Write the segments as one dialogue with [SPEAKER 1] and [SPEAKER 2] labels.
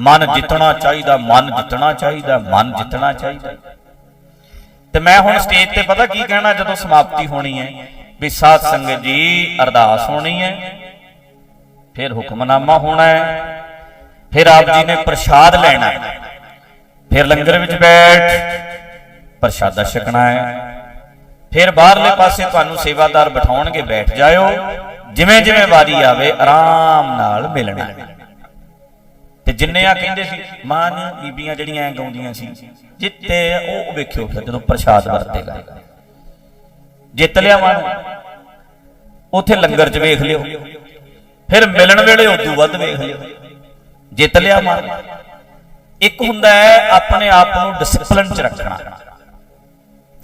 [SPEAKER 1] ਮਨ ਜਿੱਤਣਾ ਚਾਹੀਦਾ, ਮਨ ਜਿੱਤਣਾ ਚਾਹੀਦਾ, ਮਨ ਜਿੱਤਣਾ ਚਾਹੀਦਾ। ਤੇ ਮੈਂ ਹੁਣ ਸਟੇਜ ਤੇ ਪਤਾ ਕੀ ਕਹਿਣਾ, ਜਦੋਂ ਸਮਾਪਤੀ ਹੋਣੀ ਹੈ, ਵੀ ਸਾਧ ਸੰਗਤ ਜੀ ਅਰਦਾਸ ਹੋਣੀ ਹੈ, ਫਿਰ ਹੁਕਮਨਾਮਾ ਹੋਣਾ ਹੈ, ਫਿਰ ਆਪ ਜੀ ਨੇ ਪ੍ਰਸ਼ਾਦ ਲੈਣਾ ਹੈ, ਫਿਰ ਲੰਗਰ ਵਿੱਚ ਬੈਠ, ਪ੍ਰਸ਼ਾਦਾ ਛਕਣਾ ਹੈ, ਫਿਰ ਬਾਹਰਲੇ ਪਾਸੇ ਤੁਹਾਨੂੰ ਸੇਵਾਦਾਰ ਬਿਠਾਉਣਗੇ, ਬੈਠ ਜਾਇਓ ਜਿਵੇਂ ਜਿਵੇਂ ਵਾਰੀ ਆਵੇ, ਆਰਾਮ ਨਾਲ ਮਿਲਣਾ ਹੈ ਜਿੰਨੇ ਆ ਕਹਿੰਦੇ ਸੀ, ਮਾਂ ਬੀਬੀਆਂ ਜਿਹੜੀਆਂ ਐ ਗਾਉਂਦੀਆਂ ਸੀ ਜਿੱਤੇ ਉਹ ਵੇਖਿਓ ਫਿਰ ਜਦੋਂ ਪ੍ਰਸ਼ਾਦ ਵਰਤੇਗਾ ਜਿੱਤ ਲਿਆ ਮਨ ਉਥੇ ਲੰਗਰ 'ਚ ਵੇਖ ਲਿਓ। ਫਿਰ ਮਿਲਣ ਵੇਲੇ ਉਦੋਂ ਵੱਧ ਵੇਖ ਲਿਓ। ਜਿੱਤ ਲਿਆ ਮਨ ਇੱਕ ਹੁੰਦਾ ਹੈ, ਆਪਣੇ ਆਪ ਨੂੰ ਡਿਸਪਲਿਨ 'ਚ ਰੱਖਣਾ।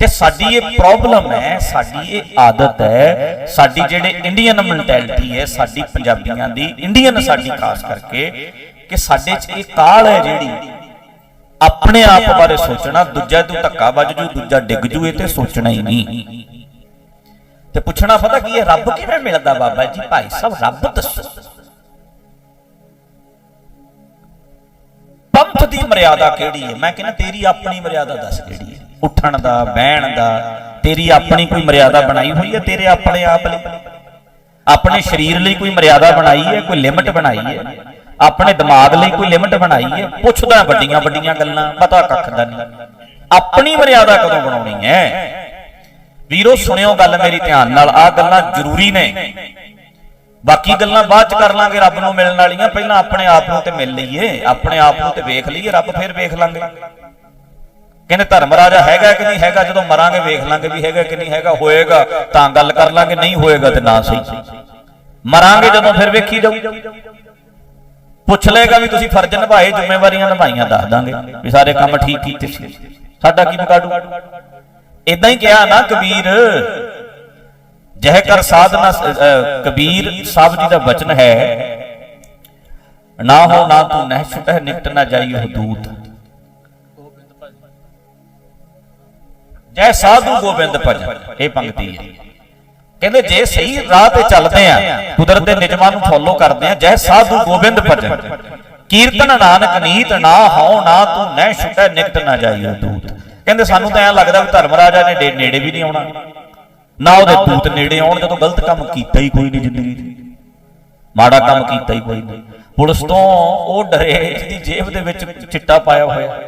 [SPEAKER 1] ਤੇ ਸਾਡੀ ਇਹ ਪ੍ਰੋਬਲਮ ਹੈ, ਸਾਡੀ ਇਹ ਆਦਤ ਹੈ, ਸਾਡੀ ਜਿਹੜੇ ਇੰਡੀਅਨ ਮੈਂਟੈਲਿਟੀ ਹੈ, ਸਾਡੀ ਪੰਜਾਬੀਆਂ ਦੀ ਇੰਡੀਅਨ ਸਾਡੀ ਖਾਸ ਕਰਕੇ ਕਿ ਸਾਡੇ 'ਚ ਇਹ ਕਾਲ ਹੈ ਜਿਹੜੀ ਆਪਣੇ ਆਪ ਬਾਰੇ ਸੋਚਣਾ ਦੂਜਾ ਤੂੰ ਧੱਕਾ ਵੱਜ ਜੂ ਦੂਜਾ ਡਿੱਗ ਜੂ ਇਹ ਤੇ ਸੋਚਣਾ ਹੀ ਨਹੀਂ। ਤੇ ਪੁੱਛਣਾ ਪਤਾ ਕੀ ਹੈ ਰੱਬ ਕਿਵੇਂ ਮਿਲਦਾ ਬਾਬਾ ਜੀ? ਭਾਈ ਸਾਹਿਬ ਰੱਬ ਦੱਸੋ। ਪੰਥ ਦੀ ਮਰਿਆਦਾ ਕਿਹੜੀ ਹੈ? ਮੈਂ ਕਹਿੰਦਾ ਤੇਰੀ ਆਪਣੀ ਮਰਿਆਦਾ ਦੱਸ ਕਿਹੜੀ ਹੈ? ਉੱਠਣ ਦਾ ਬਹਿਣ ਦਾ ਤੇਰੀ ਆਪਣੀ ਕੋਈ ਮਰਿਆਦਾ ਬਣਾਈ ਹੋਈ ਹੈ? ਤੇਰੇ ਆਪਣੇ ਆਪ ਲਈ। ਆਪਣੇ ਸਰੀਰ ਲਈ ਕੋਈ ਮਰਿਆਦਾ ਬਣਾਈ ਹੈ? ਕੋਈ ਲਿਮਟ ਬਣਾਈ ਹੈ? ਆਪਣੇ ਦਿਮਾਗ ਲਈ ਕੋਈ ਲਿਮਟ ਬਣਾਈ ਹੈ? ਪੁੱਛਦਾ ਵੱਡੀਆਂ ਵੱਡੀਆਂ ਗੱਲਾਂ, ਪਤਾ ਕੱਖ ਦਾ ਨਹੀਂ। ਆਪਣੀ ਮਰਿਆਦਾ ਕਦੋਂ ਬਣਾਉਣੀ ਹੈ? ਵੀਰੋ, ਸੁਣਿਓ ਗੱਲ ਮੇਰੀ ਧਿਆਨ ਨਾਲ, ਆਹ ਗੱਲਾਂ ਜ਼ਰੂਰੀ ਨੇ। ਬਾਕੀ ਗੱਲਾਂ ਬਾਅਦ ਚ ਕਰ ਲਾਂਗੇ, ਰੱਬ ਨੂੰ ਮਿਲਣ ਵਾਲੀਆਂ। ਪਹਿਲਾਂ ਆਪਣੇ ਆਪ ਨੂੰ ਤੇ ਮਿਲ ਲਈਏ, ਆਪਣੇ ਆਪ ਨੂੰ ਤੇ ਵੇਖ ਲਈਏ, ਰੱਬ ਫਿਰ ਵੇਖ ਲਾਂਗੇ। ਕਹਿੰਦੇ ਧਰਮ ਰਾਜਾ ਹੈਗਾ ਕਿ ਨਹੀਂ ਹੈਗਾ? ਜਦੋਂ ਮਰਾਂਗੇ, ਵੇਖ ਲਾਂਗੇ ਵੀ ਹੈਗਾ ਕਿ ਨਹੀਂ ਹੈਗਾ। ਹੋਏਗਾ, ਤਾਂ ਗੱਲ ਕਰ ਲਾਂਗੇ, ਨਹੀਂ ਹੋਏਗਾ ਤੇ ਨਾ ਸਹੀ। ਮਰਾਂਗੇ ਜਦੋਂ ਫਿਰ ਵੇਖੀ ਜਾਊ। ਪੁੱਛ ਲਏਗਾ ਵੀ ਤੁਸੀਂ ਫਰਜ਼ ਨਿਭਾਏ ਜ਼ਿੰਮੇਵਾਰੀਆਂ ਨਿਭਾਈਆਂ ਦੱਸ ਦਾਂਗੇ ਵੀ ਸਾਰੇ ਕੰਮ ਠੀਕ ਕੀਤੇ ਸੀ। ਸਾਡਾ ਕੀ ਵਿਗਾੜੂ? ਇਦਾਂ ਹੀ ਕਿਹਾ ਨਾ ਕਬੀਰ ਜਹ ਕਰ ਸਾਧਨਾ ਅਹ, ਕਬੀਰ ਸਾਹਿਬ ਜੀ ਦਾ ਬਚਨ ਹੈ ਨਾ ਹੋ ਨਾ ਤੂੰ ਨਹਿ ਛੁਟਹਿ ਨਿਕਟ ਨਾ ਜਾਈ ਹਦੂਤ ਜੈ ਸਾਧੂ ਗੋਬਿੰਦ ਭਜਨ ਇਹ ਪੰਕਤੀ ਹੈ। ਕਹਿੰਦੇ ਜੇ ਸਹੀ ਰਾਹ ਤੇ ਚੱਲਦੇ ਆ, ਕੁਦਰਤ ਦੇ ਨਿਯਮਾਂ ਨੂੰ ਫੋਲੋ ਕਰਦੇ ਆ, ਜੈ ਸਾਧੂ ਗੋਬਿੰਦ ਭਜਨ। ਕੀਰਤਨ ਨਾਨਕ ਨੀਤ ਨਾ ਹਉ, ਨਾ ਤੂੰ ਨਹਿ ਛੁਟੈ, ਨਿਕਟ ਨਾ ਜਾਈਓ ਦੂਤ। ਕਹਿੰਦੇ ਸਾਨੂੰ ਤਾਂ ਐਂ ਲੱਗਦਾ ਵੀ ਧਰਮ ਰਾਜਾ ਨੇ ਨੇੜੇ ਵੀ ਨਹੀਂ ਆਉਣਾ। ਨਾ ਉਹਦੇ ਦੂਤ ਨੇੜੇ ਆਉਣ, ਜਦੋਂ ਗਲਤ ਕੰਮ ਕੀਤਾ ਹੀ ਕੋਈ ਨਹੀਂ ਜ਼ਿੰਦਗੀ 'ਚ। ਮਾੜਾ ਕੰਮ ਕੀਤਾ ਹੀ ਕੋਈ ਨਹੀਂ। ਪੁਲਿਸ ਤੋਂ ਉਹ ਡਰੇ, ਜਿਹਦੀ ਜੇਬ ਦੇ ਵਿੱਚ ਚਿੱਟਾ ਪਾਇਆ ਹੋਇਆ।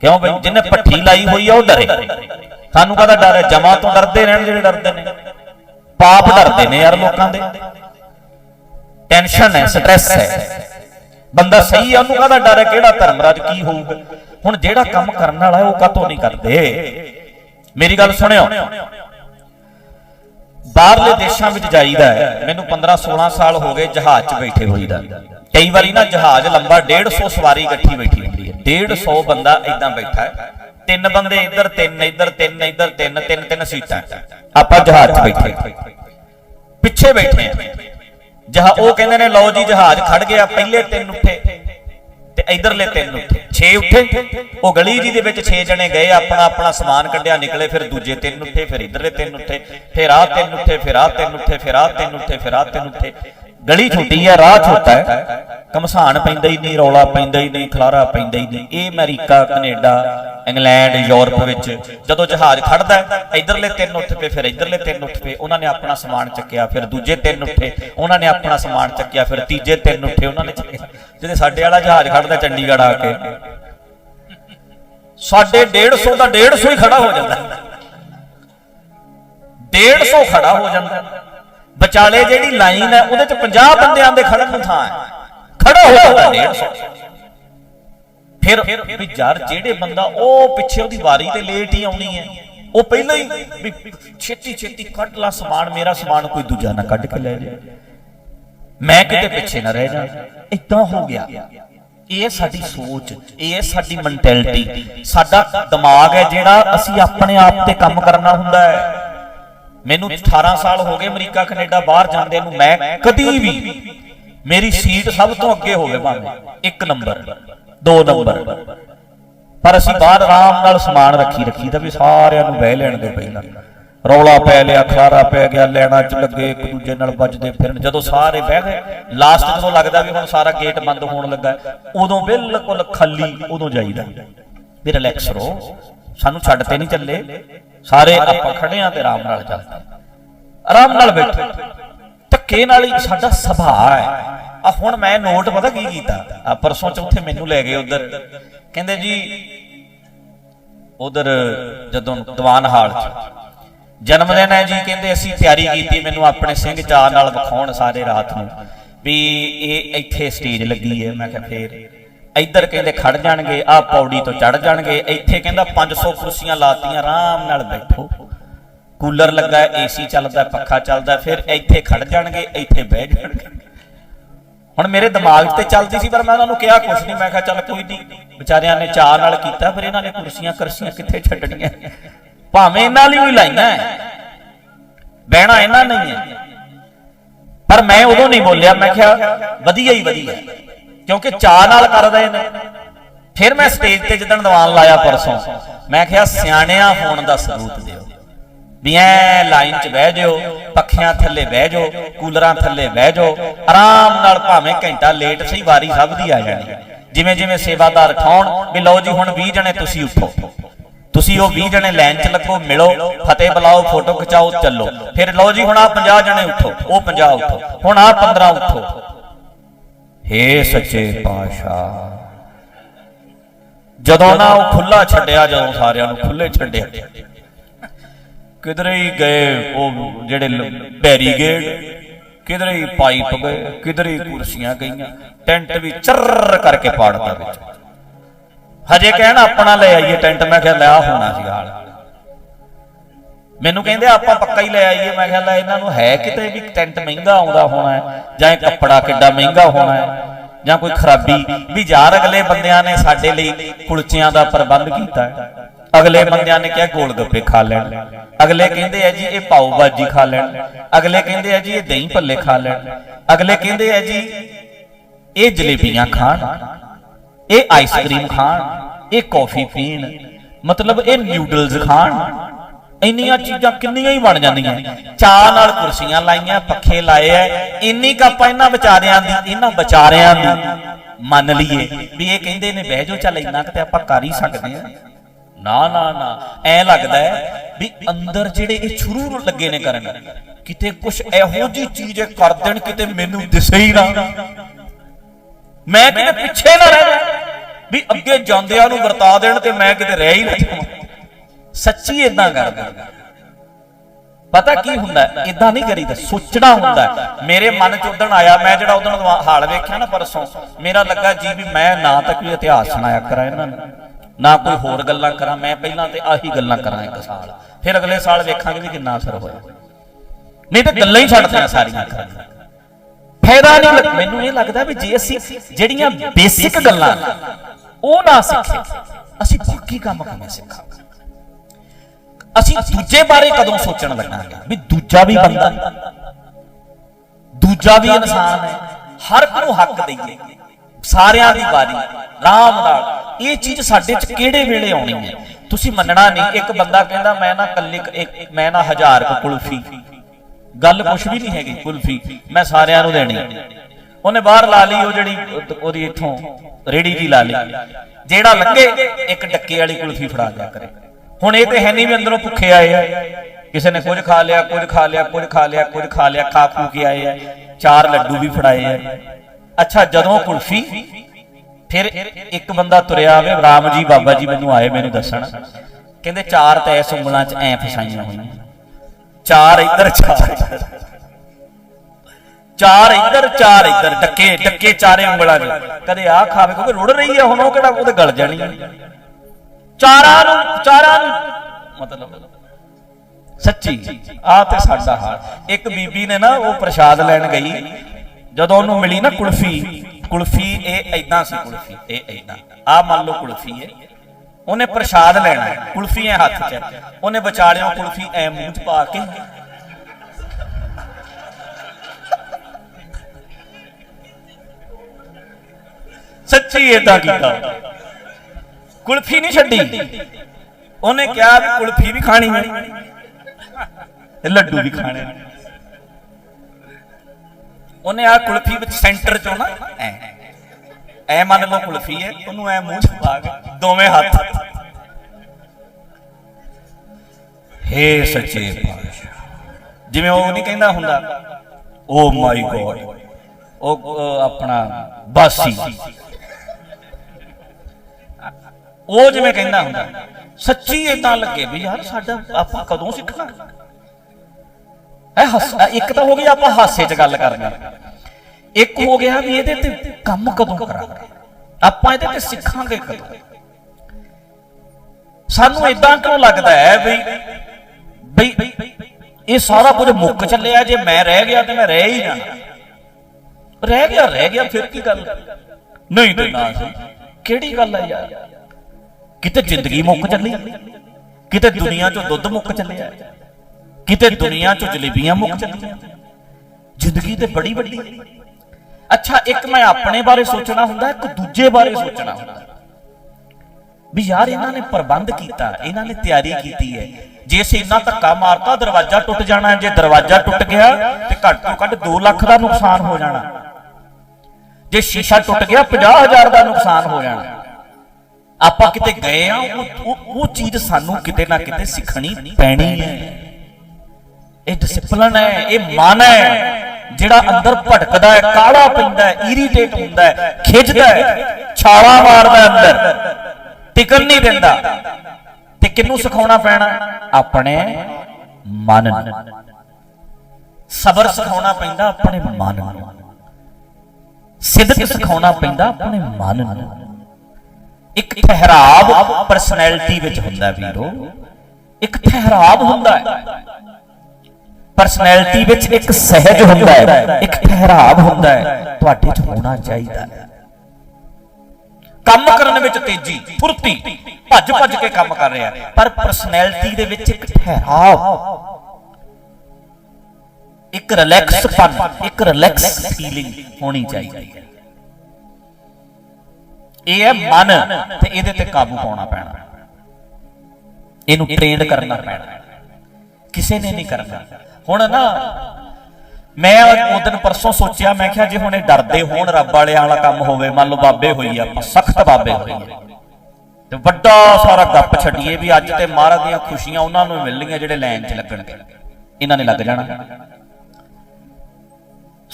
[SPEAKER 1] ਕਿਉਂ ਬਈ? ਜਿਹਨੇ ਪੱਠੀ ਲਾਈ ਹੋਈ ਆ, ਉਹ ਡਰੇ। ਸਾਨੂੰ ਕਹਦਾ ਡਰ ਹੈ? ਜਮਾ ਤੋਂ ਡਰਦੇ ਰਹਿਣ ਜਿਹੜੇ ਡਰਦੇ ਨੇ। ਪਾਪ ਡਰਦੇ ਨੇ ਯਾਰ ਲੋਕਾਂ ਦੇ। ਟੈਨਸ਼ਨ ਹੈ ਸਟ੍ਰੈਸ ਹੈ। ਬੰਦਾ ਸਹੀ ਆ ਉਹਨੂੰ ਕਹਦਾ ਡਰ ਹੈ? ਕਿਹੜਾ ਧਰਮ ਰਾਜ ਕੀ ਹੋਊਗਾ? ਹੁਣ ਜਿਹੜਾ ਕੰਮ ਕਰਨ ਵਾਲਾ ਉਹ ਕਾਤੋਂ ਨਹੀਂ ਕਰਦੇ? ਮੇਰੀ ਗੱਲ ਸੁਣਿਓ। ਬਾਹਰਲੇ ਦੇਸ਼ਾਂ ਵਿੱਚ ਜਾਈਦਾ ਹੈ। ਮੈਨੂੰ 15 16 ਸਾਲ ਹੋ ਗਏ ਜਹਾਜ਼ 'ਚ ਬੈਠੇ ਹੋਈਦਾ ਕਈ ਵਾਰੀ ਨਾ ਜਹਾਜ਼ ਲੰਬਾ 150 ਸਵਾਰੀ ਇਕੱਠੀ ਬੈਠੀ ਹੁੰਦੀ ਹੈ। 150 ਬੰਦਾ ਇਦਾਂ ਬੈਠਾ ਹੈ। ਤਿੰਨ ਬੰਦੇ ਇੱਧਰ, ਤਿੰਨ ਇੱਧਰ ਤਿੰਨ ਇੱਧਰ, ਤਿੰਨ ਤਿੰਨ ਤਿੰਨ ਸੀਟਾਂ। ਆਪਾਂ ਜਹਾਜ਼ 'ਚ ਬੈਠੇ ਪਿੱਛੇ ਬੈਠੇ ਆ ਜਹਾ, ਉਹ ਕਹਿੰਦੇ ਨੇ, ਲਓ ਜੀ, ਜਹਾਜ਼ ਖੜ ਗਿਆ, ਪਹਿਲੇ ਤਿੰਨ ਉੱਠੇ। ਤੇ ਇਧਰਲੇ ਤਿੰਨ ਉੱਠੇ। 6 ਉੱਠੇ। ਉਹ ਗਲੀ ਜੀ ਦੇ ਵਿੱਚ 6 ਜਣੇ ਗਏ, ਆਪਣਾ ਆਪਣਾ ਸਮਾਨ ਕੱਢਿਆ, ਨਿਕਲੇ, ਫਿਰ ਦੂਜੇ ਤਿੰਨ ਉੱਠੇ, ਫਿਰ ਇਧਰਲੇ ਤਿੰਨ ਉੱਠੇ। ਫਿਰ ਆਹ ਤਿੰਨ ਉੱਠੇ, ਫਿਰ ਆਹ ਤਿੰਨ ਉੱਠੇ, ਫਿਰ ਆਹ ਤਿੰਨ ਉੱਠੇ, ਫਿਰ ਆਹ ਤਿੰਨ ਉੱਠੇ। ਗਲੀ ਛੋਟੀ ਹੈ ਰਾਹ ਛੋਟਾ ਹੈ। ਕਮਸਾਨ ਪੈਂਦਾ ਹੀ ਨਹੀਂ, ਰੌਲਾ ਪੈਂਦਾ ਹੀ ਨਹੀਂ, ਖਲਾਰਾ ਪੈਂਦਾ ਹੀ ਨਹੀਂ। ਇਹ ਅਮਰੀਕਾ, ਕੈਨੇਡਾ, ਇੰਗਲੈਂਡ, ਯੂਰਪ ਵਿੱਚ ਜਦੋਂ ਜਹਾਜ਼ ਖੜਦਾ ਹੈ, ਇਧਰਲੇ ਤਿੰਨ ਉੱਠ ਪਏ ਫਿਰ ਇਧਰਲੇ ਤਿੰਨ ਉੱਠ ਪਏ ਉਹਨਾਂ ਨੇ ਆਪਣਾ ਸਮਾਨ ਚੱਕਿਆ, ਫਿਰ ਦੂਜੇ ਤਿੰਨ ਉੱਠੇ, ਉਹਨਾਂ ਨੇ ਆਪਣਾ ਸਮਾਨ ਚੱਕਿਆ, ਫਿਰ ਤੀਜੇ ਤਿੰਨ ਉੱਠੇ, ਉਹਨਾਂ ਨੇ ਚੱਕਿਆ। ਜਿਹਦੇ ਸਾਡੇ ਵਾਲਾ ਜਹਾਜ਼ ਖੜਦਾ ਚੰਡੀਗੜ੍ਹ ਆ ਕੇ, ਸਾਡੇ 150 ਦਾ 150 ਹੀ ਖੜਾ ਹੋ ਜਾਂਦਾ। 150 ਖੜਾ ਹੋ ਜਾਂਦਾ। ਵਿਚਾਲੇ ਜਿਹੜੀ ਲਾਈਨ ਹੈ, ਉਹਦੇ ਚ 50 ਬੰਦਿਆਂ ਦੇ ਖੜਨ ਨੂੰ ਥਾਂ ਹੈ। ਖੜਾ ਹੋ ਜਾਂਦਾ 150 ਫਿਰ ਵੀ ਯਾਰ ਜਿਹੜੇ ਬੰਦਾ, ਉਹ ਪਿੱਛੇ ਉਹਦੀ ਵਾਰੀ ਤੇ ਲੇਟ ਹੀ ਆਉਣੀ ਹੈ। ਉਹ ਪਹਿਲਾਂ ਹੀ ਵੀ ਛੇਤੀ ਛੇਤੀ ਕੱਢ ਲਾ ਸਮਾਨ, ਮੇਰਾ ਸਮਾਨ ਕੋਈ ਦੂਜਾ ਨਾ ਕੱਢ ਕੇ ਲੈ ਜਾ ਮੈਂ ਕਿਤੇ ਪਿੱਛੇ ਨਾ ਰਹਿ ਜਾ ਇਦਾਂ ਹੋ ਗਿਆ। ਇਹ ਸਾਡੀ ਸੋਚ, ਇਹ ਸਾਡੀ ਮੈਂਟੈਲਿਟੀ ਸਾਡਾ ਦਿਮਾਗ ਹੈ ਜਿਹੜਾ ਅਸੀਂ ਆਪਣੇ ਆਪ ਤੇ ਕੰਮ ਕਰਨਾ ਹੁੰਦਾ ਹੈ। ਮੈਨੂੰ 18 ਸਾਲ ਹੋ ਗਏ ਅਮਰੀਕਾ, ਕੈਨੇਡਾ, ਬਾਹਰ ਜਾਂਦੇ ਨੂੰ ਮੈਂ ਕਦੀ ਵੀ ਮੇਰੀ ਸੀਟ ਸਭ ਤੋਂ ਅੱਗੇ ਹੋਵੇ ਭਾਵੇਂ ਇੱਕ ਨੰਬਰ, ਦੋ ਨੰਬਰ। ਪਰ ਅਸੀਂ ਬਾਹਰ ਆਰਾਮ ਨਾਲ ਸਮਾਨ ਰੱਖੀ ਰੱਖੀ ਤਾਂ ਵੀ ਸਾਰਿਆਂ ਨੂੰ ਬਹਿ ਲੈਣ ਦੇ ਪਹਿਲਾਂ। ਰੌਲਾ ਪੈ ਲਿਆ ਖਲਾਰਾ ਪੈ ਗਿਆ, ਲੈਣਾ ਚ ਲੱਗੇ, ਇੱਕ ਦੂਜੇ ਨਾਲ ਵੱਜਦੇ ਫਿਰਨ। ਜਦੋਂ ਸਾਰੇ ਬਹਿ ਗਏ ਲਾਸਟ ਜਦੋਂ ਲੱਗਦਾ ਵੀ ਹੁਣ ਸਾਰਾ ਗੇਟ ਬੰਦ ਹੋਣ ਲੱਗਾ, ਉਦੋਂ ਬਿਲਕੁਲ ਖਾਲੀ ਉਦੋਂ ਜਾਈਦਾ। ਵੀ ਰਿਲੈਕਸ ਰਹੋ। ਸਾਨੂੰ ਛੱਡ ਤੇ ਨਹੀਂ ਚੱਲੇ। ਸਾਰੇ ਆਪਾਂ ਖੜੇ ਆਂ ਤੇ ਆਰਾਮ ਨਾਲ ਚੱਲਦੇ ਆਰਾਮ ਨਾਲ ਬੈਠੋ। ਧੱਕੇ ਨਾਲ ਹੀ ਸਾਡਾ ਸੁਭਾਅ ਹੈ। ਆ ਹੁਣ ਮੈਂ ਨੋਟ ਪਤਾ ਕੀ ਕੀਤਾ? ਆ ਪਰਸੋਂ ਚੌਥੇ ਮੈਨੂੰ ਲੈ ਗਏ ਉਧਰ। ਕਹਿੰਦੇ ਜੀ, ਉਧਰ ਜਦੋਂ ਦੀਵਾਨ ਹਾਲ ਚ, ਜਨਮ ਦਿਨ ਹੈ ਜੀ, ਕਹਿੰਦੇ ਅਸੀਂ ਤਿਆਰੀ ਕੀਤੀ ਮੈਨੂੰ ਆਪਣੇ ਸਿੰਘ ਚਾਰ ਨਾਲ ਵਿਖਾਉਣ ਸਾਰੇ ਰਾਤ ਨੂੰ। ਵੀ ਇਹ ਇੱਥੇ ਸਟੇਜ ਲੱਗੀ ਹੈ। ਮੈਂ ਕਿਹਾ ਫੇਰ ਇੱਧਰ ਕਹਿੰਦੇ ਖੜ ਜਾਣਗੇ ਆ ਪੌੜੀ ਤੋਂ ਚੜ ਜਾਣਗੇ, ਇੱਥੇ ਕਹਿੰਦਾ 500 ਕੁਰਸੀਆਂ ਲਾਤੀਆਂ, ਆਰਾਮ ਨਾਲ ਬੈਠੋ। ਕੂਲਰ ਲੱਗਾ, ਏਸੀ ਚੱਲਦਾ, ਪੱਖਾ ਚੱਲਦਾ, ਫਿਰ ਇੱਥੇ ਖੜ ਜਾਣਗੇ, ਇੱਥੇ ਬਹਿ ਜਾਣਗੇ। ਹੁਣ ਮੇਰੇ ਦਿਮਾਗ 'ਤੇ ਚੱਲਦੀ ਸੀ, ਪਰ ਮੈਂ ਉਹਨਾਂ ਨੂੰ ਕਿਹਾ ਕੁਛ ਨਹੀਂ, ਮੈਂ ਕਿਹਾ ਚੱਲ ਕੋਈ ਨਹੀਂ। ਵਿਚਾਰਿਆਂ ਨੇ ਚਾਹ ਨਾਲ ਕੀਤਾ, ਫਿਰ ਇਹਨਾਂ ਨੇ ਕੁਰਸੀਆਂ ਕਰਸੀਆਂ ਕਿੱਥੇ ਛੱਡਣੀਆਂ? ਭਾਵੇਂ ਇਹਨਾਂ ਲਈ ਵੀ ਲਾਈਆਂ ਬਹਿਣਾ ਇਹਨਾਂ ਨਹੀਂ ਹੈ ਪਰ ਮੈਂ ਉਦੋਂ ਨਹੀਂ ਬੋਲਿਆ, ਮੈਂ ਕਿਹਾ ਵਧੀਆ ਹੀ ਵਧੀਆ। ਕਿਉਂਕਿ ਚਾਹ ਨਾਲ ਕਰ ਰਹੇ ਨੇ। ਫਿਰ ਮੈਂ ਸਟੇਜ ਤੇ ਜਦੋਂ ਦੀਵਾਨ ਲਾਇਆ ਪਰਸੋਂ, ਮੈਂ ਕਿਹਾ, ਸਿਆਣਿਆਂ ਹੋਣ ਦਾ ਸਬੂਤ ਦਿਓ। ਵੀ ਐ ਲਾਈਨ 'ਚ ਬਹਿ ਜਾਓ, ਪੱਖਿਆਂ ਥੱਲੇ ਬਹਿ ਜਾਓ, ਕੂਲਰਾਂ ਥੱਲੇ ਬਹਿ ਜਾਓ, ਆਰਾਮ ਨਾਲ ਭਾਵੇਂ ਘੰਟਾ ਲੇਟ ਸਹੀ ਵਾਰੀ ਸਭ ਦੀ ਆ ਜਾਣੀ। ਜਿਵੇਂ ਜਿਵੇਂ ਸੇਵਾਦਾਰ ਠਾਉਣ, ਵੀ ਲਓ ਜੀ ਹੁਣ 20 ਜਣੇ ਤੁਸੀਂ ਉੱਠੋ। ਤੁਸੀਂ ਉਹ 20 ਜਣੇ ਲਾਈਨ 'ਚ ਲੱਗੋ ਮਿਲੋ, ਫਤਿਹ ਬੁਲਾਓ, ਫੋਟੋ ਖਿਚਾਓ, ਚੱਲੋ। ਫਿਰ ਲਓ ਜੀ ਹੁਣ ਆ 50 ਜਣੇ ਉੱਠੋ, ਉਹ 50 ਉੱਠੋ। ਹੁਣ ਆ 15 ਉੱਠੋ। ਹੇ ਸੱਚੇ ਪਾਤਸ਼ਾਹ। ਜਦੋਂ ਨਾ ਉਹ ਖੁੱਲਾ ਛੱਡਿਆ, ਜਦੋਂ ਸਾਰਿਆਂ ਨੂੰ ਖੁੱਲੇ ਛੱਡਿਆ, ਕਿਧਰੇ ਹੀ ਗਏ ਉਹ ਜਿਹੜੇ ਬੈਰੀਗੇਡ ਕਿਧਰੇ ਹੀ ਪਾਈਪ ਗਏ, ਕਿਧਰੇ ਹੀ ਕੁਰਸੀਆਂ ਗਈਆਂ, ਟੈਂਟ ਵੀ ਚਰਰ ਕਰਕੇ ਪਾੜਦਾ ਵਿੱਚ। ਹਜੇ ਕਹਿਣ, ਆਪਣਾ ਲੈ ਆਈਏ ਟੈਂਟ। ਮੈਂ ਕਿਹਾ ਲਿਆ ਹੋਣਾ ਸੀ ਹਾਲ। ਮੈਨੂੰ ਕਹਿੰਦੇ ਆਪਾਂ ਪੱਕਾ ਹੀ ਲੈ ਆਈਏ। ਮੈਂ ਕਿਹਾ, ਲੈ ਇਹਨਾਂ ਨੂੰ ਹੈ ਕਿਤੇ ਵੀ ਟੈਂਟ ਮਹਿੰਗਾ ਆਉਂਦਾ ਹੋਣਾ ਹੈ, ਜਾਂ ਇਹ ਕੱਪੜਾ ਕਿੱਡਾ ਮਹਿੰਗਾ ਹੋਣਾ ਹੈ, ਜਾਂ ਕੋਈ ਖਰਾਬੀ। ਵੀ ਯਾਰ ਅਗਲੇ ਬੰਦਿਆਂ ਨੇ ਸਾਡੇ ਲਈ ਕੁਲਚਿਆਂ ਦਾ ਪ੍ਰਬੰਧ ਕੀਤਾ ਹੈ। ਅਗਲੇ ਬੰਦਿਆਂ ਨੇ ਕਿਹਾ, ਗੋਲ ਗੱਪੇ ਖਾ ਲੈਣ। ਅਗਲੇ ਕਹਿੰਦੇ ਆ ਜੀ, ਇਹ ਪਾਉ ਬਾਜੀ ਖਾ ਲੈਣ। ਅਗਲੇ ਕਹਿੰਦੇ ਆ ਜੀ, ਇਹ ਦਹੀਂ ਭੱਲੇ ਖਾ ਲੈਣ। ਅਗਲੇ ਕਹਿੰਦੇ ਆ ਜੀ, ਇਹ ਜਲੇਬੀਆਂ ਖਾਣ। ਇਹ ਆਈਸਕ੍ਰੀਮ ਖਾਣ। ਇਹ ਕੌਫੀ ਪੀਣ। ਮਤਲਬ ਇਹ ਨਿਊਡਲਸ ਖਾਣ। ਇੰਨੀਆਂ ਚੀਜ਼ਾਂ ਕਿੰਨੀਆਂ ਹੀ ਬਣ ਜਾਂਦੀਆਂ। ਚਾਹ ਨਾਲ ਕੁਰਸੀਆਂ ਲਾਈਆਂ, ਪੱਖੇ ਲਾਏ ਐ। ਇੰਨੀ ਕੁ ਆਪਾਂ ਇਹਨਾਂ ਵਿਚਾਰਿਆਂ ਦੀ, ਇਹਨਾਂ ਵਿਚਾਰਿਆਂ ਦੀ ਮੰਨ ਲਈਏ ਵੀ ਇਹ ਕਹਿੰਦੇ ਨੇ, ਬਹਿ ਜਾਓ, ਚੱਲ ਇੰਨਾ ਕੁ ਆਪਾਂ ਕਰ ਹੀ ਸਕਦੇ ਆ। ਨਾ ਨਾ ਨਾ। ਐ ਲੱਗਦਾ ਹੈ ਵੀ ਅੰਦਰ ਜਿਹੜੇ ਇਹ ਸ਼ੁਰੂ ਲੱਗੇ ਨੇ ਕਰਨ, ਕਿਤੇ ਕੁਝ ਇਹੋ ਜੀ ਚੀਜ਼ ਕਰ ਦੇਣ, ਕਿਤੇ ਮੈਨੂੰ ਦਿਸੇ ਹੀ ਨਾ। ਮੈਂ ਕਿਤੇ ਪਿੱਛੇ ਨਾ ਰਹਿ ਜਾ ਵੀ ਅੱਗੇ ਜਾਂਦਿਆਂ ਨੂੰ ਵਰਤਾ ਦੇਣ ਤੇ ਮੈਂ ਕਿਤੇ ਰਹਿ ਹੀ ਨਾ ਜਾਵਾਂ। ਸੱਚੀ ਇਦਾਂ ਕਰਦਾ। ਪਤਾ ਕੀ ਹੁੰਦਾ? ਇਦਾਂ ਨਹੀਂ ਕਰੀਦਾ, ਸੋਚਣਾ ਹੁੰਦਾ। ਮੇਰੇ ਮਨ ਚ ਉਦਣ ਆਇਆ, ਮੈਂ ਜਿਹੜਾ ਉਦਣ ਹਾਲ ਵੇਖਿਆ ਨਾ ਪਰਸੋਂ, ਮੇਰਾ ਲੱਗਾ ਜੀ ਵੀ ਮੈਂ ਨਾ ਤਾਂ ਕੋਈ ਇਤਿਹਾਸ ਸੁਣਾਇਆ ਕਰਾਂ ਇਹਨਾਂ ਨੂੰ, ਨਾ ਕੋਈ ਹੋਰ ਗੱਲਾਂ ਕਰਾਂ, ਮੈਂ ਪਹਿਲਾਂ ਤੇ ਆਹੀ ਗੱਲਾਂ ਕਰਾਂ ਇੱਕ ਸਾਲ। ਫਿਰ ਅਗਲੇ ਸਾਲ ਵੇਖਾਂਗੇ ਵੀ ਕਿੰਨਾ ਅਸਰ ਹੋਇਆ। ਨਹੀਂ ਤਾਂ ਗੱਲਾਂ ਹੀ ਛੱਡਦੀਆਂ ਸਾਰੀਆਂ ਕਰਾਂ ਫਾਇਦਾ ਨਹੀਂ ਲੱਗ ਮੈਨੂੰ ਇਹ ਲੱਗਦਾ ਵੀ ਜੇ ਅਸੀਂ ਜਿਹੜੀਆਂ ਬੇਸਿਕ ਗੱਲਾਂ, ਉਹ ਨਾ ਸਿੱਖੇ ਅਸੀਂ ਬਾਕੀ ਕੰਮ ਕਿਵੇਂ ਸਿੱਖਾਂਗੇ? ਅਸੀਂ ਦੂਜੇ ਬਾਰੇ ਕਦੋਂ ਸੋਚਣ ਲੱਗਾਂਗੇ? ਵੀ ਦੂਜਾ ਵੀ ਬੰਦਾ ਹੈ। ਦੂਜਾ ਵੀ ਇਨਸਾਨ ਹੈ। ਹਰ ਇੱਕ ਨੂੰ ਹੱਕ ਦਈਏ। ਸਾਰਿਆਂ ਦੀ ਵਾਰੀ। ਰਾਮ ਨਾਲ। ਇਹ ਚੀਜ਼ ਸਾਡੇ 'ਚ ਕਿਹੜੇ ਵੇਲੇ ਆਉਣੀ ਹੈ? ਤੁਸੀਂ ਮੰਨਣਾ ਨਹੀਂ, ਇੱਕ ਬੰਦਾ ਕਹਿੰਦਾ, ਮੈਂ ਨਾ ਕੱਲੀ ਮੈਂ ਨਾ ਹਜ਼ਾਰ ਕੁ ਕੁਲਫੀ। ਗੱਲ ਕੁਛ ਵੀ ਨਹੀਂ ਹੈਗੀ, ਕੁਲਫੀ। ਮੈਂ ਸਾਰਿਆਂ ਨੂੰ ਦੇਣੀ ਉਹਨੇ ਬਾਹਰ ਲਾ ਲਈ, ਉਹ ਜਿਹੜੀ, ਉਹਦੀ ਇੱਥੋਂ ਰੇੜੀ ਦੀ ਲਾ ਲਈ। ਜਿਹੜਾ ਲੰਗੇ, ਇੱਕ ਡੱਕੇ ਵਾਲੀ ਕੁਲਫੀ ਫੜਾ ਦਿਆ ਕਰੇ। ਹੁਣ ਇਹ ਤੇ ਹੈ ਨਹੀਂ ਵੀ ਅੰਦਰੋਂ ਭੁੱਖੇ ਆਏ ਆ। ਕਿਸੇ ਨੇ ਕੁਝ ਖਾ ਲਿਆ, ਕੁਝ ਖਾ ਲਿਆ, ਕੁਝ ਖਾ ਲਿਆ, ਕੁਝ ਖਾ ਲਿਆ, ਖਾ ਖੂ ਕੇ ਆਏ ਆ। ਚਾਰ ਲੱਡੂ ਵੀ ਫੜਾਏ ਆ। ਅੱਛਾ, ਜਦੋਂ ਕੁਲਫੀ, ਫਿਰ ਇੱਕ ਬੰਦਾ ਤੁਰਿਆ ਆਵੇ, ਰਾਮ ਜੀ, ਬਾਬਾ ਜੀ, ਮੈਨੂੰ ਆਏ, ਮੈਨੂੰ ਦੱਸਣ। ਕਹਿੰਦੇ, ਚਾਰ ਤੈ ਉਂਗਲਾਂ 'ਚ ਐ ਫਸਾਈਆਂ ਹੋਈਆਂ। ਚਾਰ ਇੱਧਰ, ਚਾਰ ਚਾਰ ਇੱਧਰ ਚਾਰ ਇੱਧਰ, ਡੱਕੇ ਡੱਕੇ ਚਾਰੇ ਉਂਗਲਾਂ 'ਚ। ਕਦੇ ਆ ਖਾਵੇ, ਕਿਉਂਕਿ ਰੁੜ ਰਹੀ ਆ, ਹੁਣ ਉਹ ਕਿਹੜਾ ਉਹਦੇ ਗਲ ਜਾਣੀ ਆ। ਚਾਰਾਂ ਨੂੰ ਚਾਰਾਂ ਨੂੰ। ਮਤਲਬ, ਸੱਚੀ ਆ ਤੇ ਸਾਡਾ ਹਾਲ। ਇੱਕ ਬੀਬੀ ਨੇ ਨਾ ਉਹ ਪ੍ਰਸ਼ਾਦ ਲੈਣ ਗਈ। ਜਦੋਂ ਉਹਨੂੰ ਮਿਲੀ ਨਾ ਕੁਲਫੀ ਕੁਲਫੀ ਇਹ ਐਦਾਂ ਸੀ, ਕੁਲਫੀ ਇਹ ਐਦਾਂ ਆ ਮੰਨ ਲਓ ਕੁਲਫੀ ਹੈ। ਉਹਨੇ ਪ੍ਰਸ਼ਾਦ ਲੈਣਾ ਕੁਲਫੀ ਐ ਹੱਥ 'ਚ ਉਹਨੇ ਵਿਚਾਲਿਓਂ ਕੁਲਫੀ ਐ ਮੂੰਹ 'ਚ ਪਾ ਕੇ। ਸੱਚੀ ਏਦਾਂ ਕੀਤਾ। ਕੁਲਫੀ ਨਹੀਂ ਛੱਡੀ। ਉਹਨੇ ਕਿਹਾ ਵੀ ਕੁਲਫੀ ਵੀ ਖਾਣੀ ਹੈ ਤੇ ਲੱਡੂ ਵੀ ਖਾਣੇ ਉਹਨੇ ਆ ਕੁਲਫੀ ਵਿੱਚ ਸੈਂਟਰ ਚੋਂ ਨਾ, ਐ। ਐ ਮੰਨ ਲਓ ਕੁਲਫੀ ਹੈ, ਉਹਨੂੰ ਐ ਮੂੰਹ ਚ ਪਾ ਕੇ ਦੋਵੇਂ ਹੱਥ। ਹੇ ਸੱਚੇ ਪਾਤਸ਼ਾਹ। ਜਿਵੇਂ ਉਹ ਨਹੀਂ ਕਹਿੰਦਾ ਹੁੰਦਾ, ਓ ਮਾਈ ਗੋਡ, ਉਹ ਉਹ ਆਪਣਾ ਬਾਸੀ ਉਹ ਜਿਵੇਂ ਕਹਿੰਦਾ ਹੁੰਦਾ, ਸੱਚੀ ਇਦਾਂ ਲੱਗੇ ਵੀ ਯਾਰ ਸਾਡਾ ਆਪਾਂ ਕਦੋਂ ਸਿੱਖਣਾ? ਇਹ ਇੱਕ ਤਾਂ ਹੋ ਗਈ ਆਪਾਂ ਹਾਸੇ 'ਚ ਗੱਲ ਕਰਨੀ। ਇੱਕ ਹੋ ਗਿਆ ਵੀ ਇਹਦੇ ਤੇ ਕੰਮ ਕਦੋਂ ਕਰਾਂਗੇ? ਆਪਾਂ ਇਹਦੇ ਤੇ ਸਿੱਖਾਂਗੇ ਕਦੋਂ? ਸਾਨੂੰ ਇਦਾਂ ਕਿਉਂ ਲੱਗਦਾ ਹੈ ਬਈ ਬਈ ਇਹ ਸਾਰਾ ਕੁਝ ਮੁੱਕ ਚੱਲਿਆ, ਜੇ ਮੈਂ ਰਹਿ ਗਿਆ ਤੇ ਮੈਂ ਰਹਿ ਹੀ ਜਾਣਾ। ਰਹਿ ਗਿਆ ਰਹਿ ਗਿਆ, ਫਿਰ ਕੀ ਗੱਲ? ਨਹੀਂ ਤੇ ਨਾ। ਕਿਹੜੀ ਗੱਲ ਹੈ ਯਾਰ? ਕਿਤੇ ਜ਼ਿੰਦਗੀ ਮੁੱਕ ਚੱਲੀ? ਕਿਤੇ ਦੁਨੀਆ 'ਚੋਂ ਦੁੱਧ ਮੁੱਕ ਚੱਲਿਆ? ਕਿਤੇ ਦੁਨੀਆ 'ਚੋਂ ਜਲੇਬੀਆਂ ਮੁੱਕ ਚੱਲੀਆਂ? ਜ਼ਿੰਦਗੀ ਤੇ ਬੜੀ ਵੱਡੀ ਅੱਛਾ, ਇੱਕ ਮੈਂ ਆਪਣੇ ਬਾਰੇ ਸੋਚਣਾ ਹੁੰਦਾ, ਇੱਕ ਦੂਜੇ ਬਾਰੇ ਸੋਚਣਾ ਹੁੰਦਾ। ਵੀ ਯਾਰ, ਇਹਨਾਂ ਨੇ ਪ੍ਰਬੰਧ ਕੀਤਾ, ਇਹਨਾਂ ਨੇ ਤਿਆਰੀ ਕੀਤੀ ਹੈ। ਜੇ ਅਸੀਂ ਇੰਨਾ ਧੱਕਾ ਮਾਰਤਾ, ਦਰਵਾਜ਼ਾ ਟੁੱਟ ਜਾਣਾ ਹੈ। ਜੇ ਦਰਵਾਜ਼ਾ ਟੁੱਟ ਗਿਆ, ਤੇ ਘੱਟ ਤੋਂ ਘੱਟ 2 ਲੱਖ ਦਾ ਨੁਕਸਾਨ ਹੋ ਜਾਣਾ। ਜੇ ਸ਼ੀਸ਼ਾ ਟੁੱਟ ਗਿਆ 50000 ਦਾ ਨੁਕਸਾਨ ਹੋ ਜਾਣਾ। ਆਪਾਂ ਕਿਤੇ ਗਏ ਆ, ਉਹ- ਉਹ ਚੀਜ਼ ਸਾਨੂੰ ਕਿਤੇ ਨਾ ਕਿਤੇ ਸਿੱਖਣੀ ਪੈਣੀ ਹੈ। ਇਹ ਡਿਸਪਲਨ ਹੈ, ਇਹ ਮਨ ਹੈ, ਜਿਹੜਾ ਅੰਦਰ ਭਟਕਦਾ ਹੈ ਕਾਲਾ ਪੈਂਦਾ ਹੈ ਇਰੀਟੇਟ ਹੁੰਦਾ ਹੈ, ਖਿੱਚਦਾ ਹੈ, ਛਾਲਾ ਮਾਰਦਾ ਅੰਦਰ, ਟਿਕਣ ਨਹੀਂ ਦਿੰਦਾ। ਤੇ ਕਿੰਨੂੰ ਸਿਖਾਉਣਾ ਪੈਣਾ? ਆਪਣੇ ਮਨ ਨੂੰ। ਸਬਰ ਸਿਖਾਉਣਾ ਪੈਂਦਾ ਆਪਣੇ ਮਨ ਨੂੰ। ਸਿੱਧਕ ਸਿਖਾਉਣਾ ਪੈਂਦਾ ਆਪਣੇ ਮਨ ਨੂੰ। ਇੱਕ ਠਹਿਰਾਵ ਪਰਸਨੈਲਿਟੀ ਵਿੱਚ ਹੁੰਦਾ ਵੀਰੋ। ਇੱਕ ਠਹਿਰਾਵ ਹੁੰਦਾ ਹੈ। ਪਰਸਨੈਲਿਟੀ ਵਿੱਚ ਇੱਕ ਸਹਿਜ ਹੁੰਦਾ ਹੈ। ਇੱਕ ਠਹਿਰਾਵ ਹੁੰਦਾ ਹੈ। ਤੁਹਾਡੇ 'ਚ ਹੋਣਾ ਚਾਹੀਦਾ ਹੈ। ਕੰਮ ਕਰਨ ਵਿੱਚ ਤੇਜ਼ੀ, ਫੁਰਤੀ, ਭੱਜ ਭੱਜ ਕੇ ਕੰਮ ਕਰ ਰਿਹਾ। ਪਰ ਪਰਸਨੈਲਿਟੀ ਦੇ ਵਿੱਚ ਇੱਕ ਠਹਿਰਾਵ। ਇੱਕ ਰਿਲੈਕਸ ਪਨ, ਇੱਕ ਰਿਲੈਕਸ ਫੀਲਿੰਗ ਹੋਣੀ ਚਾਹੀਦੀ ਹੈ। ਇਹ ਹੈ ਮਨ, ਤੇ ਇਹਦੇ ਤੇ ਕਾਬੂ ਪਾਉਣਾ ਪੈਣਾ। ਇਹਨੂੰ ਟ੍ਰੇਨ ਕਰਨਾ ਪੈਣਾ। ਕਿਸੇ ਨੇ ਨਹੀਂ ਕਰਨਾ। ਹੁਣ ਨਾ, ਮੈਂ ਉਹ ਪਰਸੋਂ ਸੋਚਿਆ, ਮੈਂ ਕਿਹਾ ਜੇ ਹੁਣ ਇਹ ਡਰਦੇ ਹੋਣ, ਰੱਬ ਵਾਲਿਆਂ ਵਾਲਾ ਕੰਮ ਹੋਵੇ, ਮੰਨ ਲਓ ਬਾਬੇ ਹੋਈ ਆਪਾਂ ਸਖਤ ਬਾਬੇ ਹੋਈ ਤੇ ਵੱਡਾ ਸਾਰਾ ਗੱਪ ਛੱਡੀਏ ਵੀ ਅੱਜ ਤੇ ਮਹਾਰਾਜ ਦੀਆਂ ਖੁਸ਼ੀਆਂ ਉਹਨਾਂ ਨੂੰ ਮਿਲਣਗੀਆਂ ਜਿਹੜੇ ਲਾਈਨ 'ਚ ਲੱਗਣਗੇ। ਇਹਨਾਂ ਨੇ ਲੱਗ ਜਾਣਾ।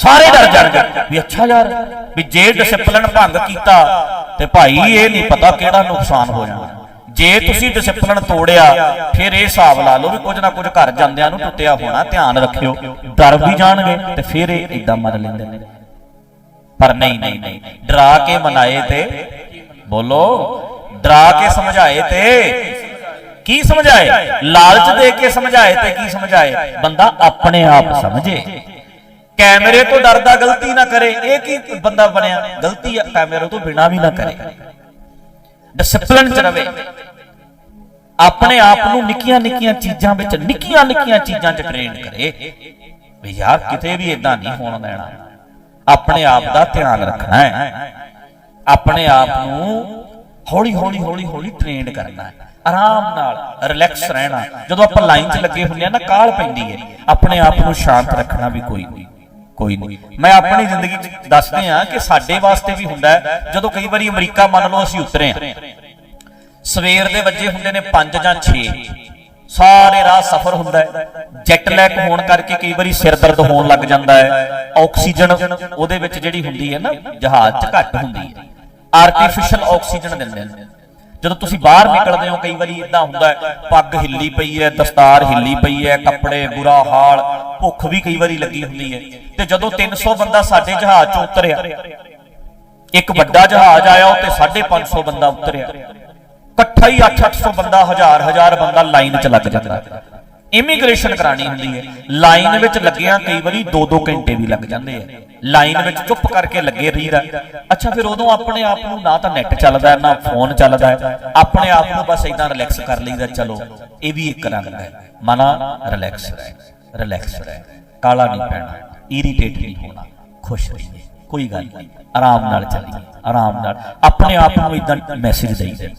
[SPEAKER 1] ਸਾਰੇ ਡਰ ਜਾਣਗੇ। ਵੀ ਅੱਛਾ ਯਾਰ ਵੀ ਜੇ ਡਿਸਪਲਿਨ ਭੰਗ ਕੀਤਾ ਤੇ ਭਾਈ ਇਹ ਨਹੀਂ ਪਤਾ ਕਿਹੜਾ ਨੁਕਸਾਨ ਹੋ ਜਾਣਾ। ਜੇ ਤੁਸੀਂ ਡਿਸਪਲਿਨ ਤੋੜਿਆ ਫਿਰ ਇਹ ਹਿਸਾਬ ਲਾ ਲਓ ਵੀ ਕੁਝ ਨਾ ਕੁਝ ਘਰ ਜਾਂਦਿਆਂ ਨੂੰ ਟੁੱਟਿਆ ਹੋਣਾ ਧਿਆਨ ਰੱਖਿਓ। ਡਰ ਵੀ ਜਾਣਗੇ ਤੇ ਫਿਰ ਇਹ ਇਦਾਂ ਮੰਨ ਲੈਂਦੇ ਨੇ। ਪਰ ਨਹੀਂ ਨਹੀਂ ਨਹੀਂ ਡਰਾ ਕੇ ਮਨਾਏ ਤੇ ਬੋਲੋ ਡਰਾ ਕੇ ਸਮਝਾਏ ਤੇ ਕੀ ਸਮਝਾਏ? ਲਾਲਚ ਦੇ ਕੇ ਸਮਝਾਏ ਤੇ ਕੀ ਸਮਝਾਏ। ਬੰਦਾ ਆਪਣੇ ਆਪ ਸਮਝੇ। ਕੈਮਰੇ ਤੋਂ ਡਰਦਾ ਗਲਤੀ ਨਾ ਕਰੇ। ਇਹ ਕੀ ਬੰਦਾ ਬਣਿਆ? ਗਲਤੀ ਕੈਮਰੇ ਤੋਂ ਬਿਨਾ ਵੀ ਨਾ ਕਰੇ। ਡਿਸਪਲਿਨ ਚ ਰਵੇ। ਆਪਣੇ ਆਪ ਨੂੰ ਨਿੱਕੀਆਂ ਨਿੱਕੀਆਂ ਚੀਜ਼ਾਂ ਵਿੱਚ, ਨਿੱਕੀਆਂ ਨਿੱਕੀਆਂ ਚੀਜ਼ਾਂ 'ਚ ਟ੍ਰੇਨ ਕਰੇ। ਵੀ ਯਾਰ, ਕਿਤੇ ਵੀ ਇਦਾਂ ਨਹੀਂ ਹੋਣ ਦੇਣਾ। ਆਪਣੇ ਆਪ ਦਾ ਧਿਆਨ ਰੱਖਣਾ ਹੈ। ਆਪਣੇ ਆਪ ਨੂੰ ਹੌਲੀ ਹੌਲੀ ਹੌਲੀ ਹੌਲੀ ਟ੍ਰੇਨ ਕਰਨਾ ਹੈ। ਆਰਾਮ ਨਾਲ ਰਿਲੈਕਸ ਰਹਿਣਾ। ਜਦੋਂ ਆਪਾਂ ਲਾਈਨ 'ਚ ਲੱਗੇ ਹੁੰਦੇ ਆ ਨਾ, ਕਾਲ ਪੈਂਦੀ ਹੈ। ਆਪਣੇ ਆਪ ਨੂੰ ਸ਼ਾਂਤ ਰੱਖਣਾ ਵੀ ਕੋਈ ਨਹੀਂ। ਕੋਈ ਨਹੀਂ। ਮੈਂ ਆਪਣੀ ਜ਼ਿੰਦਗੀ 'ਚ ਦੱਸਦੇ ਆ ਕਿ ਸਾਡੇ ਵਾਸਤੇ ਵੀ ਹੁੰਦਾ ਜਦੋਂ ਕਈ ਵਾਰੀ ਅਮਰੀਕਾ ਮੰਨ ਲਓ ਅਸੀਂ ਉਤਰੇ ਆ ਸਵੇਰ ਦੇ ਵੱਜੇ ਹੁੰਦੇ ਨੇ 5 ਜਾਂ 6 ਸਾਰੇ ਰਾਹ ਸਫ਼ਰ ਹੁੰਦਾ ਹੈ। ਜੈਟ ਲੈਕ ਹੋਣ ਕਰਕੇ ਕਈ ਵਾਰੀ ਸਿਰ ਦਰਦ ਹੋਣ ਲੱਗ ਜਾਂਦਾ ਹੈ। ਆਕਸੀਜਨ ਉਹਦੇ ਵਿੱਚ ਜਿਹੜੀ ਹੁੰਦੀ ਹੈ ਨਾ, ਜਹਾਜ਼ 'ਚ ਘੱਟ ਹੁੰਦੀ ਹੈ। ਆਰਟੀਫੀਸ਼ੀਅਲ ਆਕਸੀਜਨ ਦਿੰਦੇ ਨੇ। ਜਦੋਂ ਤੁਸੀਂ ਬਾਹਰ ਨਿਕਲਦੇ ਹੋ, ਕਈ ਵਾਰੀ ਇਦਾਂ ਹੁੰਦਾ ਹੈ, ਪੱਗ ਹਿੱਲੀ ਪਈ ਹੈ, ਦਸਤਾਰ ਹਿੱਲੀ ਪਈ ਹੈ, ਕੱਪੜੇ, ਬੁਰਾ ਹਾਲ, ਭੁੱਖ ਵੀ ਕਈ ਵਾਰੀ ਲੱਗੀ ਹੁੰਦੀ ਹੈ। ਤੇ ਜਦੋਂ 300 ਬੰਦਾ ਸਾਡੇ ਜਹਾਜ਼ ਚੋਂ ਉਤਰਿਆ, ਇੱਕ ਵੱਡਾ ਜਹਾਜ਼ ਆਇਆ ਉੱਤੇ 550 ਬੰਦਾ ਉਤਰਿਆ। ਇਕੱਠਾ ਹੀ 8-800 ਬੰਦਾ ਹਜ਼ਾਰ ਹਜ਼ਾਰ ਬੰਦਾ ਲਾਈਨ 'ਚ ਲੱਗ ਜਾਂਦਾ। ਇਮੀਗ੍ਰੇਸ਼ਨ ਕਰਾਣੀ ਹੁੰਦੀ ਹੈ ਲਾਈਨ ਵਿੱਚ ਲੱਗਿਆਂ ਕਈ ਵਾਰੀ 2-2 ਘੰਟੇ ਵੀ ਲੱਗ ਜਾਂਦੇ ਆ। ਲਾਈਨ ਵਿੱਚ ਚੁੱਪ ਕਰਕੇ ਲੱਗੇ ਰਹੀਦਾ। ਅੱਛਾ, ਫਿਰ ਉਦੋਂ ਆਪਣੇ ਆਪ ਨੂੰ ਨਾ ਤਾਂ ਨੈਟ ਚੱਲਦਾ, ਨਾ ਫੋਨ ਚੱਲਦਾ। ਆਪਣੇ ਆਪ ਨੂੰ ਬਸ ਇਦਾਂ ਰਿਲੈਕਸ ਕਰ ਲਈਦਾ, ਚਲੋ, ਇਹ ਵੀ ਇੱਕ ਰੰਗ ਹੈ। ਮਨਾ ਰਿਲੈਕਸ ਰਹਿ ਰਿਲੈਕਸ ਰਹਿ। ਕਾਲਾ ਨਹੀਂ ਪੈਣਾ ਇਰੀਟੇਟ ਨਹੀਂ ਹੋਣਾ, ਖੁਸ਼ ਰਹੀਏ, ਕੋਈ ਗੱਲ ਨਹੀਂ, ਆਰਾਮ ਨਾਲ ਚੱਲੀਏ, ਆਰਾਮ ਨਾਲ। ਆਪਣੇ ਆਪ ਨੂੰ ਇਦਾਂ ਮੈਸੇਜ ਦੇਈਦੇ।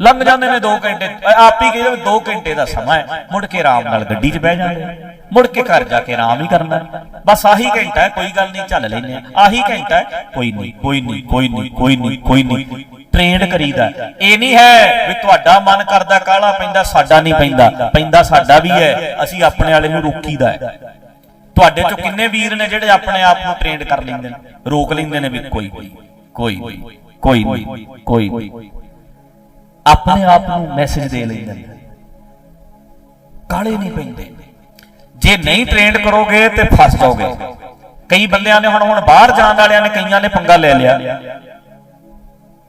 [SPEAKER 1] ਲੰਘ ਜਾਂਦੇ ਨੇ 2 ਘੰਟੇ। ਆਪ ਹੀ ਕਹਿੰਦੇ 2 ਘੰਟੇ ਦਾ ਸਮਾਂ ਹੈ। ਮੁੜ ਕੇ ਆਰਾਮ ਨਾਲ ਗੱਡੀ 'ਚ ਬਹਿ ਜਾਂਦੇ। ਮੁੜ ਕੇ ਘਰ ਜਾ ਕੇ ਆਰਾਮ ਹੀ ਕਰਨਾ। ਬਸ ਆਹੀ ਘੰਟਾ ਹੈ ਕੋਈ ਗੱਲ ਨਹੀਂ ਚੱਲ ਲੈਨੇ ਆਹੀ ਘੰਟਾ ਹੈ ਕੋਈ ਨਹੀਂ ਕੋਈ ਨਹੀਂ ਕੋਈ ਨਹੀਂ ਕੋਈ ਨਹੀਂ ਕੋਈ ਨਹੀਂ। ਟ੍ਰੇਨਡ ਕਰੀਦਾ। ਇਹ ਨਹੀਂ ਹੈ ਵੀ ਤੁਹਾਡਾ ਮਨ ਕਰਦਾ ਕਾਲਾ ਪੈਂਦਾ ਸਾਡਾ ਨਹੀਂ ਪੈਂਦਾ। ਪੈਂਦਾ ਸਾਡਾ ਵੀ ਹੈ ਅਸੀਂ ਆਪਣੇ ਵਾਲੇ ਨੂੰ ਰੋਕੀਦਾ ਹੈ। ਤੁਹਾਡੇ ਚੋਂ ਕਿੰਨੇ ਵੀਰ ਨੇ ਜਿਹੜੇ ਆਪਣੇ ਆਪ ਨੂੰ ਟ੍ਰੇਨਡ ਕਰ ਲੈਂਦੇ ਨੇ? ਰੋਕ ਲੈਂਦੇ ਨੇ ਵੀ ਕੋਈ ਕੋਈ ਕੋਈ ਨਹੀਂ, ਕੋਈ ਕੋਈ ਆਪਣੇ ਆਪ ਨੂੰ ਮੈਸੇਜ ਦੇ ਲੈਂਦੇ ਨੇ। ਕਾਲੇ ਨਹੀਂ ਪੈਂਦੇ। ਜੇ ਨਹੀਂ ਟ੍ਰੇਨਡ ਕਰੋਗੇ ਤੇ ਫਸ ਜਾਓਗੇ। ਕਈ ਬੰਦਿਆਂ ਨੇ ਹੁਣ ਹੁਣ ਬਾਹਰ ਜਾਣ ਵਾਲਿਆਂ ਨੇ ਕਈਆਂ ਨੇ ਪੰਗਾ ਲੈ ਲਿਆ।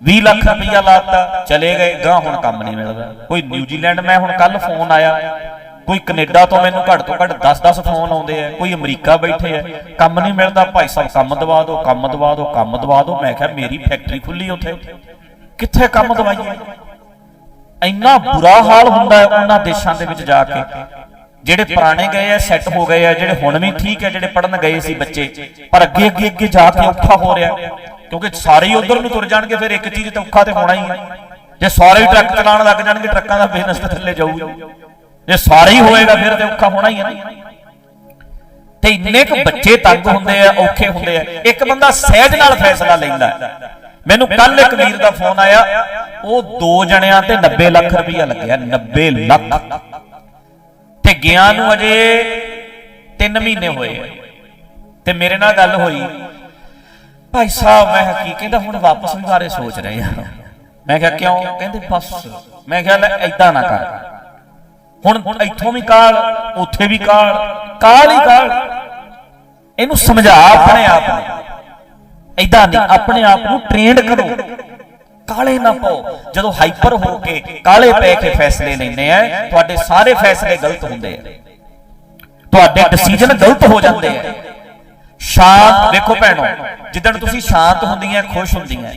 [SPEAKER 1] 20 ਲੱਖ ਰੁਪਈਆ ਲਾਤਾ ਚਲੇ ਗਏ ਗਾਂ ਹੁਣ ਕੰਮ ਨਹੀਂ ਮਿਲਦਾ। ਕੋਈ ਨਿਊਜ਼ੀਲੈਂਡ ਮੈਂ ਹੁਣ ਕੱਲ ਫੋਨ ਆਇਆ। ਕੋਈ ਕੈਨੇਡਾ ਤੋਂ ਮੈਨੂੰ ਘੱਟ ਤੋਂ ਘੱਟ 10-10 ਫੋਨ ਆਉਂਦੇ ਆ। ਕੋਈ ਅਮਰੀਕਾ ਬੈਠੇ ਆ। ਕੰਮ ਨਹੀਂ ਮਿਲਦਾ। ਭਾਈ ਸਾਹਿਬ, ਕੰਮ ਦਵਾ ਦਿਓ, ਕੰਮ ਦਵਾ ਦਿਓ, ਕੰਮ ਦਵਾ ਦਿਓ। ਮੈਂ ਕਿਹਾ, ਮੇਰੀ ਫੈਕਟਰੀ ਖੁੱਲੀ ਉੱਥੇ। ਕਿੱਥੇ ਕੰਮ ਦਵਾਈਏ? ਇੰਨਾ ਬੁਰਾ ਹਾਲ ਹੁੰਦਾ ਹੈ ਉਹਨਾਂ ਦੇਸ਼ਾਂ ਦੇ ਵਿੱਚ ਜਾ ਕੇ। ਜਿਹੜੇ ਪੁਰਾਣੇ ਗਏ ਆ ਸੈੱਟ ਹੋ ਗਏ ਆ, ਜਿਹੜੇ ਹੁਣ ਵੀ ਠੀਕ ਹੈ ਜਿਹੜੇ ਪੜਨ ਗਏ ਸੀ ਬੱਚੇ। ਪਰ ਅੱਗੇ ਅੱਗੇ ਅੱਗੇ ਜਾ ਕੇ ਔਖਾ ਹੋ ਰਿਹਾ। ਕਿਉਂਕਿ ਸਾਰੇ ਹੀ ਉਧਰ ਨੂੰ ਤੁਰ ਜਾਣਗੇ, ਫਿਰ ਇੱਕ ਚੀਜ਼ ਤਾਂ ਔਖਾ ਤੇ ਹੋਣਾ ਹੀ ਹੈ ਜੇ ਸਾਰੇ ਹੀ ਟਰੱਕ ਚਲਾਉਣ ਲੱਗ ਜਾਣਗੇ, ਟਰੱਕਾਂ ਦਾ ਬਿਜ਼ਨਸ ਤਾਂ ਥੱਲੇ ਜਾਊਗਾ ਜੇ ਸਾਰੇ ਹੀ ਹੋਏਗਾ, ਫਿਰ ਤੇ ਔਖਾ ਹੋਣਾ ਹੀ ਹੈ ਨਾ। ਤੇ ਇੰਨੇ ਕੁ ਬੱਚੇ ਤੰਗ ਹੁੰਦੇ ਆ, ਔਖੇ ਹੁੰਦੇ ਆ। ਇੱਕ ਬੰਦਾ ਸਹਿਜ ਨਾਲ ਫੈਸਲਾ ਲੈਂਦਾ। ਮੈਨੂੰ ਕੱਲ ਇੱਕ ਵੀਰ ਦਾ ਫੋਨ ਆਇਆ ਉਹ ਦੋ ਜਣਿਆਂ ਤੇ 90 ਲੱਖ ਰੁਪਇਆ ਲੱਗਿਆ 90 ਲੱਖ। ਤੇ ਗਿਆ ਨੂੰ ਅਜੇ 3 ਮਹੀਨੇ ਹੋਏ। ਤੇ ਮੇਰੇ ਨਾਲ ਗੱਲ ਹੋਈ ਭਾਈ ਸਾਹਿਬ ਮੈਂ ਕੀ ਕਹਿੰਦਾ ਹੁਣ ਵਾਪਸ ਵੀ ਬਾਰੇ ਸੋਚ ਰਹੇ ਆ। ਮੈਂ ਕਿਹਾ ਕਿਉਂ? ਕਹਿੰਦੇ ਬਸ। ਮੈਂ ਕਿਹਾ ਲੈ ਐਦਾਂ ਨਾ ਕਰ। ਹੁਣ ਇੱਥੋਂ ਵੀ ਕਾਲ ਉੱਥੇ ਵੀ ਕਾਲ। ਕਾਲ ਹੀ ਕਾਲ। ਇਹਨੂੰ ਸਮਝਾ ਆਪਣੇ ਆਪ ਨੂੰ। ਐਦਾਂ ਨਹੀਂ, ਆਪਣੇ ਆਪ ਨੂੰ ਟ੍ਰੇਨਡ ਕਰੋ। ਕਾਲੇ ਨਾ ਪਾਓ। ਜਦੋਂ ਹਾਈਪਰ ਹੋ ਕੇ ਕਾਲੇ ਪੈ ਕੇ ਫੈਸਲੇ ਲੈਂਦੇ ਆ, ਤੁਹਾਡੇ ਸਾਰੇ ਫੈਸਲੇ ਗਲਤ ਹੁੰਦੇ ਆ। ਤੁਹਾਡੇ ਡਿਸੀਜਨ ਗਲਤ ਹੋ ਜਾਂਦੇ ਆ। ਸ਼ਾਂਤ ਵੇਖੋ ਭੈਣੋ, ਜਿੱਦਣ ਤੁਸੀਂ ਸ਼ਾਂਤ ਹੁੰਦੀਆਂ, ਖੁਸ਼ ਹੁੰਦੀਆਂ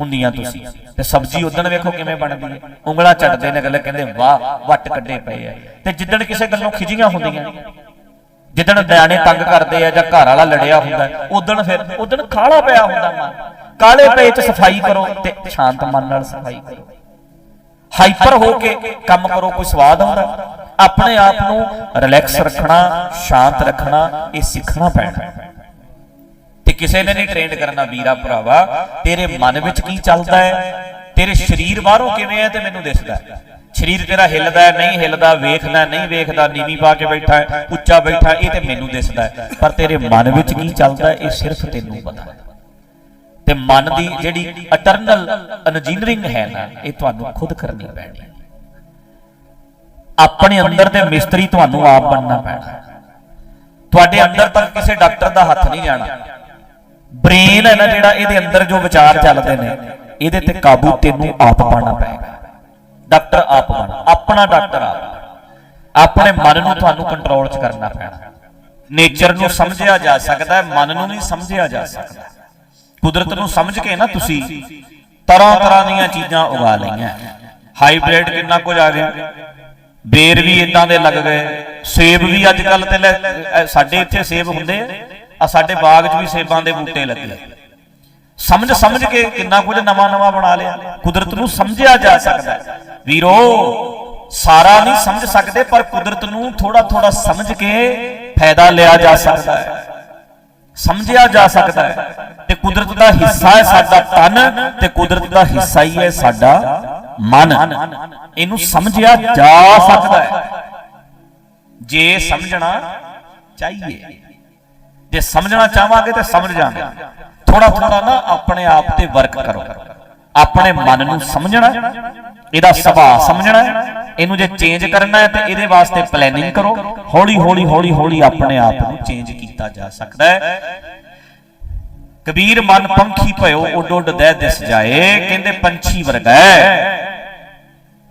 [SPEAKER 1] ਹੁੰਦੀਆਂ ਤੁਸੀਂ, ਤੇ ਸਬਜ਼ੀ ਉਦਣ ਵੇਖੋ ਕਿਵੇਂ ਬਣਦੀ ਹੈ। ਉਂਗਲਾਂ ਚੱਟਦੇ ਨੇ ਗੱਲੇ ਕਹਿੰਦੇ, ਵਾਹ, ਵੱਟ ਕੱਢੇ ਪਏ ਆ। ਤੇ ਜਿੱਦਣ ਕਿਸੇ ਗੱਲੋਂ ਖਿਜੀਆਂ ਹੁੰਦੀਆਂ ਜਿੱਦਣ ਨਿਆਣੇ ਤੰਗ ਕਰਦੇ ਆ ਜਾਂ ਘਰ ਵਾਲਾ ਲੜਿਆ ਹੁੰਦਾ, ਉਦਣ ਫਿਰ, ਉਦਣ ਕਾਲਾ ਪਿਆ ਹੁੰਦਾ ਮਨ। ਕਾਲੇ ਪਏ ਚ ਸਫ਼ਾਈ ਕਰੋ ਤੇ ਸ਼ਾਂਤ ਮਨ ਨਾਲ ਸਫ਼ਾਈ ਕਰੋ। ਹਾਈਪਰ ਹੋ ਕੇ ਕੰਮ ਕਰੋ, ਕੋਈ ਸਵਾਦ ਆਉਂਦਾ ਆਪਣੇ ਆਪ ਨੂੰ ਰਿਲੈਕਸ ਰੱਖਣਾ, ਸ਼ਾਂਤ ਰੱਖਣਾ, ਇਹ ਸਿੱਖਣਾ ਪੈਣਾ। ਤੇ ਕਿਸੇ ਨੇ ਨਹੀਂ ਟ੍ਰੇਨਡ ਕਰਨਾ, ਵੀਰਾ ਭਰਾਵਾ, ਤੇਰੇ ਮਨ ਵਿੱਚ ਕੀ ਚੱਲਦਾ ਹੈ? ਤੇਰੇ ਸਰੀਰ ਬਾਹਰੋਂ ਕਿਵੇਂ ਹੈ ਤੇ ਮੈਨੂੰ ਦਿਸਦਾ ਹੈ? ਸਰੀਰ ਤੇਰਾ ਹਿੱਲਦਾ ਹੈ, ਨਹੀਂ ਹਿੱਲਦਾ, ਵੇਖਦਾ, ਨਹੀਂ ਵੇਖਦਾ, ਨੀਵੀਂ ਪਾ ਕੇ ਬੈਠਾ ਹੈ, ਉੱਚਾ ਬੈਠਾ ਇਹ ਤੇ ਮੈਨੂੰ ਦਿਸਦਾ ਹੈ। ਪਰ ਤੇਰੇ ਮਨ ਵਿੱਚ ਕੀ ਚੱਲਦਾ ਇਹ ਸਿਰਫ ਤੈਨੂੰ ਪਤਾ ਹੈ। ਤੇ ਮਨ ਦੀ ਜਿਹੜੀ ਅਟਰਨਲ ਇੰਜੀਨੀਅਰਿੰਗ ਹੈ ਨਾ, ਇਹ ਤੁਹਾਨੂੰ ਖੁਦ ਕਰਨੀ ਪੈਣੀ ਆਪਣੇ ਅੰਦਰ ਦੇ ਮਿਸਤਰੀ ਤੁਹਾਨੂੰ ਆਪ ਬਣਨਾ ਪੈਣਾ ਤੁਹਾਡੇ ਅੰਦਰ ਤੱਕ ਕਿਸੇ ਡਾਕਟਰ ਦਾ ਹੱਥ ਨਹੀਂ ਜਾਣਾ। ਬ੍ਰੇਨ ਹੈ ਨਾ ਜਿਹੜਾ, ਇਹਦੇ ਅੰਦਰ ਜੋ ਵਿਚਾਰ ਚੱਲਦੇ ਨੇ, ਇਹਦੇ ਤੇ ਕਾਬੂ ਤੈਨੂੰ ਆਪ ਪਾਣਾ ਪਏਗਾ। ਡਾਕਟਰ ਆਪ ਬਣ, ਆਪਣਾ ਡਾਕਟਰ ਆਪ। ਆਪਣੇ ਮਨ ਨੂੰ ਤੁਹਾਨੂੰ ਕੰਟਰੋਲ 'ਚ ਕਰਨਾ ਪੈਣਾ। ਨੇਚਰ ਨੂੰ ਸਮਝਿਆ ਜਾ ਸਕਦਾ ਹੈ, ਮਨ ਨੂੰ ਨਹੀਂ ਸਮਝਿਆ ਜਾ ਸਕਦਾ। ਕੁਦਰਤ ਨੂੰ ਸਮਝ ਕੇ ਨਾ ਤੁਸੀਂ ਤਰ੍ਹਾਂ ਤਰ੍ਹਾਂ ਦੀਆਂ ਚੀਜ਼ਾਂ ਉਗਾ ਲਈਆਂ। ਹਾਈਬ੍ਰਿਡ ਕਿੰਨਾ ਕੁਝ ਆ ਗਿਆ। ਬੇਰ ਵੀ ਇਦਾਂ ਦੇ ਲੱਗ ਗਏ। ਸੇਬ ਵੀ ਅੱਜ ਕੱਲ ਤੇ ਲੈ- ਸਾਡੇ ਇੱਥੇ ਸੇਬ ਹੁੰਦੇ ਆ। ਸਾਡੇ ਬਾਗ 'ਚ ਵੀ ਸੇਬਾਂ ਦੇ ਬੂਟੇ ਲੱਗੇ। ਸਮਝ ਸਮਝ ਕੇ ਕਿੰਨਾ ਕੁਝ ਨਵਾਂ ਨਵਾਂ ਬਣਾ ਲਿਆ। ਕੁਦਰਤ ਨੂੰ ਸਮਝਿਆ ਜਾ ਸਕਦਾ ਵੀਰੋ, ਸਾਰਾ ਨਹੀਂ ਸਮਝ ਸਕਦੇ, ਪਰ ਕੁਦਰਤ ਨੂੰ ਥੋੜਾ ਥੋੜਾ ਸਮਝ ਕੇ ਫਾਇਦਾ ਲਿਆ ਜਾ ਸਕਦਾ ਹੈ। ਸਮਝਿਆ ਜਾ ਸਕਦਾ ਹੈ। ਤੇ ਕੁਦਰਤ ਦਾ ਹਿੱਸਾ ਹੈ ਸਾਡਾ ਤਨ ਤੇ ਕੁਦਰਤ ਦਾ ਹਿੱਸਾ ਹੀ ਹੈ ਸਾਡਾ ਮਨ। ਇਹਨੂੰ ਸਮਝਿਆ ਜਾ ਸਕਦਾ ਹੈ। ਜੇ ਸਮਝਣਾ ਚਾਹੀਏ। ਜੇ ਸਮਝਣਾ ਚਾਹਾਂਗੇ ਤੇ ਸਮਝ ਜਾਵਾਂਗੇ ਥੋੜਾ ਥੋੜਾ ਨਾ ਆਪਣੇ ਆਪ ਤੇ ਵਰਕ ਕਰੋ। ਆਪਣੇ ਮਨ ਨੂੰ ਸਮਝਣਾ। ਇਹਦਾ ਸੁਭਾਅ ਸਮਝਣਾ ਇਹਨੂੰ ਜੇ ਚੇਂਜ ਕਰਨਾ ਹੈ ਤੇ ਇਹਦੇ ਵਾਸਤੇ ਪਲੈਨਿੰਗ ਕਰੋ। ਹੌਲੀ ਹੌਲੀ ਹੌਲੀ ਹੌਲੀ ਆਪਣੇ ਆਪ ਨੂੰ ਚੇਂਜ ਕੀਤਾ ਜਾ ਸਕਦਾ ਹੈ। ਕਬੀਰ ਮਨ ਪੰਖੀ ਭਇਓ, ਉੱਡ ਉੱਡ ਦਹਿ ਦਿਸ ਜਾਏ, ਕਹਿੰਦੇ ਪੰਛੀ ਵਰਗਾ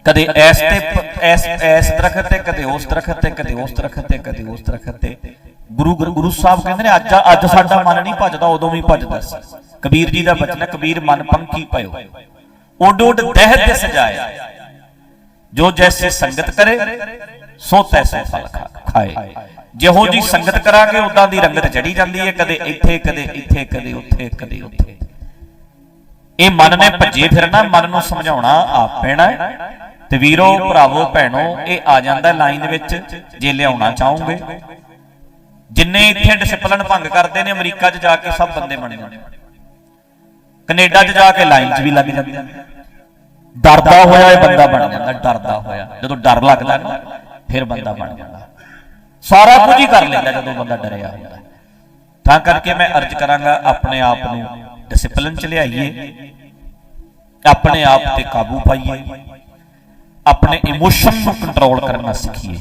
[SPEAKER 1] ਕਦੇ ਐਸ ਤੇ ਪ- ਐਸ ਐਸ ਦਰਖਤ ਤੇ, ਕਦੇ ਉਸ ਦਰਖਤ ਤੇ, ਕਦੇ ਉਸ ਦਰਖਤ ਤੇ, ਕਦੇ ਉਸ ਦਰਖਤ ਤੇ। ਗੁਰੂ ਗੁਰੂ ਸਾਹਿਬ ਕਹਿੰਦੇ ਨੇ, ਅੱਜ ਅੱਜ ਸਾਡਾ ਮਨ ਨਹੀਂ ਭੱਜਦਾ, ਉਦੋਂ ਵੀ ਭੱਜਦਾ ਸੀ। ਕਬੀਰ ਜੀ ਦਾ ਬਚਨ ਹੈ, ਕਬੀਰ ਮਨ ਪੰਖੀ ਭਇਓ। ਉੱਡ ਉੱਡ ਦਹਿ ਦਿਸ ਜਾਏ ਜੋ ਜੈਸੇ ਸੰਗਤ ਸੋ ਤੈਸੇ ਫਲ ਖਾਏ। ਜਿਹੋ ਜੀ ਸੰਗਤ ਕਰਾਂਗੇ ਉਦਾਂ ਦੀ ਰੰਗਤ ਚੜੀ ਜਾਂਦੀ ਹੈ ਕਦੇ ਇੱਥੇ ਕਦੇ ਇੱਥੇ, ਕਦੇ ਉੱਥੇ ਕਦੇ ਉੱਥੇ। ਇਹ ਮਨ ਨੇ ਭੱਜੇ ਫਿਰਨਾ, ਮਨ ਨੂੰ ਸਮਝਾਉਣਾ ਆਪ ਪੈਣਾ ਤੇ ਵੀਰੋ, ਭਰਾਵੋ, ਭੈਣੋ, ਇਹ ਆ ਜਾਂਦਾ ਲਾਈਨ ਦੇ ਵਿੱਚ, ਜੇ ਲਿਆਉਣਾ ਚਾਹੋਗੇ। ਜਿੰਨੇ ਇੱਥੇ ਡਿਸਪਲਨ ਭੰਗ ਕਰਦੇ ਨੇ, ਅਮਰੀਕਾ 'ਚ ਜਾ ਕੇ ਸਭ ਬੰਦੇ ਬਣ ਜਾਂਦੇ ਕੈਨੇਡਾ 'ਚ ਜਾ ਕੇ ਲਾਈਨ 'ਚ ਵੀ ਲੱਗ ਜਾਂਦਾ। ਡਰਦਾ ਹੋਇਆ ਇਹ ਬੰਦਾ ਬਣ ਜਾਂਦਾ, ਡਰਦਾ ਹੋਇਆ। ਜਦੋਂ ਡਰ ਲੱਗਦਾ ਨਾ, ਫਿਰ ਬੰਦਾ ਬਣ ਜਾਂਦਾ। ਸਾਰਾ ਕੁਝ ਹੀ ਕਰ ਲੈਂਦਾ ਜਦੋਂ ਬੰਦਾ ਡਰਿਆ ਹੁੰਦਾ। ਤਾਂ ਕਰਕੇ ਮੈਂ ਅਰਜ਼ ਕਰਾਂਗਾ, ਆਪਣੇ ਆਪ ਨੂੰ ਡਿਸਪਲਿਨ 'ਚ ਲਿਆਈਏ। ਆਪਣੇ ਆਪ ਤੇ ਕਾਬੂ ਪਾਈਏ। ਆਪਣੇ ਇਮੋਸ਼ਨ ਨੂੰ ਕੰਟਰੋਲ ਕਰਨਾ ਸਿੱਖੀਏ।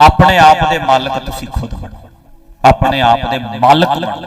[SPEAKER 1] ਆਪਣੇ ਆਪ ਦੇ ਮਾਲਕ ਤੁਸੀਂ ਖੁਦ ਬਣੋ। ਆਪਣੇ ਆਪ ਦੇ ਮਾਲਕ ਬਣੋ